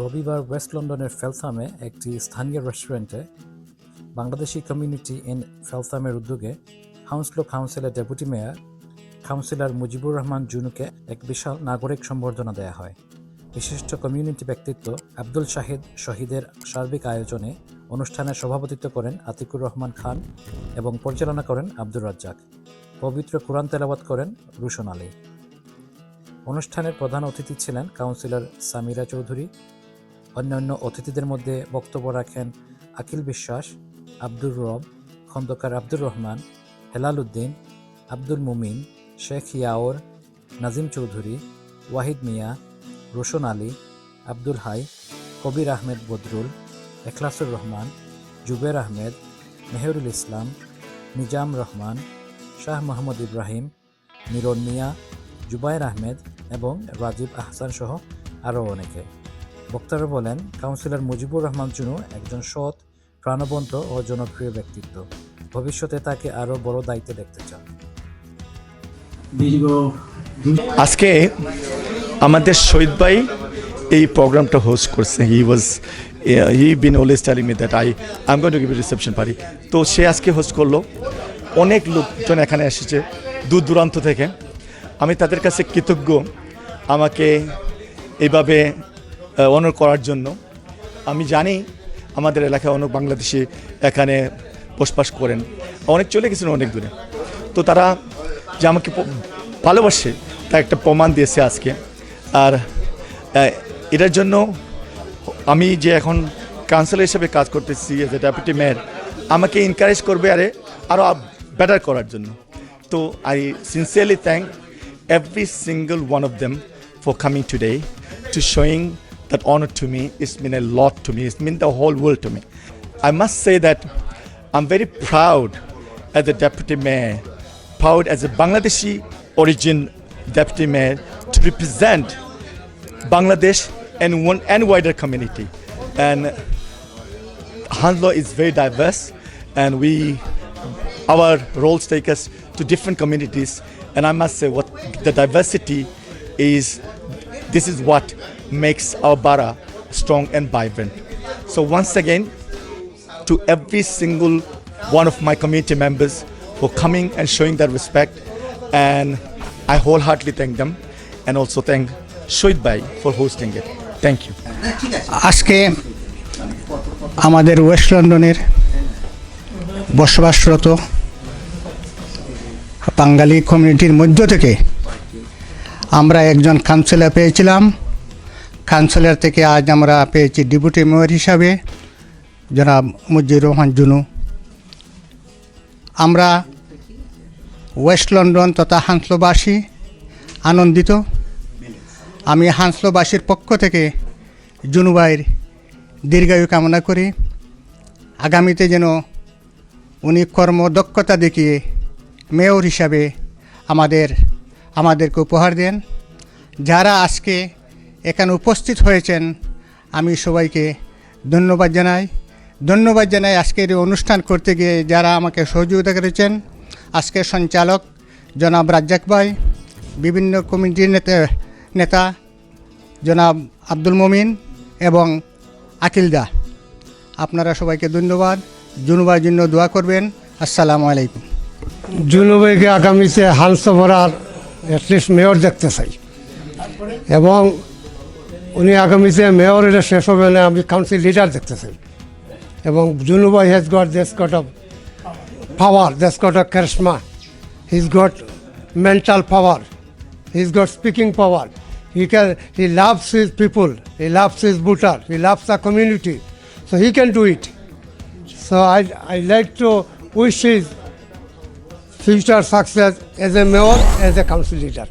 রবিবার ওয়েস্ট লন্ডনের ফেলথামে একটি স্থানীয় রেস্টুরেন্টে বাংলাদেশি কমিউনিটি ইন ফেলথামের উদ্যোগে হাউন্সলো কাউন্সিলের deputy mayor councillor Mujibur Rahman জুনুকে এক বিশাল নাগরিক সম্বর্ধনা দেয়া হয়। বিশিষ্ট কমিউনিটি ব্যক্তিত্ব আব্দুল শাহিদ শহীদের সার্বিক আয়োজনে অনুষ্ঠানে সভাপতিত্ব করেন আতিকুর রহমান খান এবং পরিচালনা করেন আব্দুর রাজ্জাক। পবিত্র কোরআন তেলাওয়াত করেন রুশন আলী। অনুষ্ঠানের প্রধান অতিথি ছিলেন কাউন্সিলর সামিরা চৌধুরী অন্যান্য অতিথিদের মধ্যে বক্তব্য রাখেন আকিল বিশ্বাস, আব্দুর রব, খন্দকার আব্দুর রহমান হেলাল উদ্দিন আব্দুল মুমিন, শেখ ইয়াওর, নাজিম চৌধুরী, ওয়াহিদ মিয়া, রোশন আলী, আব্দুল হাই, কবির আহমেদ বদরুল, এখলাসুর রহমান, জুবের আহমেদ, মেহরুল ইসলাম, নিজাম রহমান, শাহ মোহাম্মদ ইব্রাহিম মিরন মিয়া, জুবায়ের আহমেদ এবং রাজীব আহসান সহ আরও অনেকে। বক্তারা বলেন, কাউন্সিলর মুজিবুর রহমান চুনু একজন সৎ, প্রাণবন্ত ও জনপ্রিয় ব্যক্তিত্ব। ভবিষ্যতে তাকে আরও বড় দায়িত্বে দেখতে চান। আজকে আমাদের শহীদ ভাই এই প্রোগ্রামটা হোস্ট করছে। He was he been always telling me that I I am going to give reception party তো সে আজকে হোস্ট করল। অনেক লোকজন এখানে এসেছে দূর দূরান্ত থেকে। আমি তাদের কাছে কৃতজ্ঞ। আমাকে এইভাবে অনর করার জন্য। আমি জানি আমাদের এলাকায় অনেক বাংলাদেশি এখানে বসবাস করেন। অনেক চলে গেছেন অনেক দূরে। তো তারা যে আমাকে ভালোবাসে তা একটা প্রমাণ দিয়েছে আজকে। আর এটার জন্য আমি যে এখন কাউন্সিলর হিসেবে কাজ করতেছি এজ এ ডেপুটি মেয়র আমাকে এনকারেজ করবে আরে আরও বেটার করার জন্য। তো I sincerely thank every single one of them for coming today to showing that honor to me. It's mean a lot to me. It's mean the whole world to me. I must say that I'm very proud as a deputy mayor, proud as a Bangladeshi origin deputy mayor to represent Bangladesh and one and wider community. And Hanlo is very diverse, and we our roles take us to different communities. And I must say, what the diversity is, this is what makes our bara strong and vibrant. So once again, to every single one of my community members for coming and showing their respect, and I wholeheartedly thank them, and also thank Shoid Bhai for hosting it. Thank you. আজকে আমাদের West লন্ডনের বসবাসরত বাঙালি কমিউনিটির মধ্য থেকে আমরা একজন councillor পেয়েছিলাম কাউন্সিলর থেকে আজ আমরা পেয়েছি ডেপুটি মেয়র হিসাবে, জনাব মুজিবুর রহমান জুনু। আমরা ওয়েস্ট লন্ডন তথা হাঁসলোবাসী আনন্দিত। আমি হাঁসলোবাসীর পক্ষ থেকে জুনুবাইয়ের দীর্ঘায়ু কামনা করি। আগামীতে যেন উনি কর্মদক্ষতা দেখিয়ে মেয়র হিসাবে আমাদের, আমাদেরকে উপহার দেন। যারা আজকে এখানে উপস্থিত হয়েছেন। আমি সবাইকে ধন্যবাদ জানাই। ধন্যবাদ জানাই আজকের অনুষ্ঠান করতে গিয়ে যারা আমাকে সহযোগিতা করেছেন। আজকের সঞ্চালক জনাব রাজ্জাক ভাই, বিভিন্ন কমিটির নেতা নেতা জনাব আব্দুল মমিন এবং আকিলদা আপনারা সবাইকে ধন্যবাদ। জুনুবার জন্য দোয়া করবেন। আসসালামু আলাইকুম। জুনুবেকে আগামীতে হালস ভরার অ্যাটলিস্ট মেয়র দেখতে চাই। এবং উনি আগামীতে মেয়র এটা শেষ হবে না আমি কাউন্সিল লিডার দেখতে চাই এবং জুনুবাই has got this got of power this got of charisma his got mental power his got speaking power he can he loves his people he loves his voter he loves the community so he can do it so I I like to wish his future success as a mayor, as a council leader.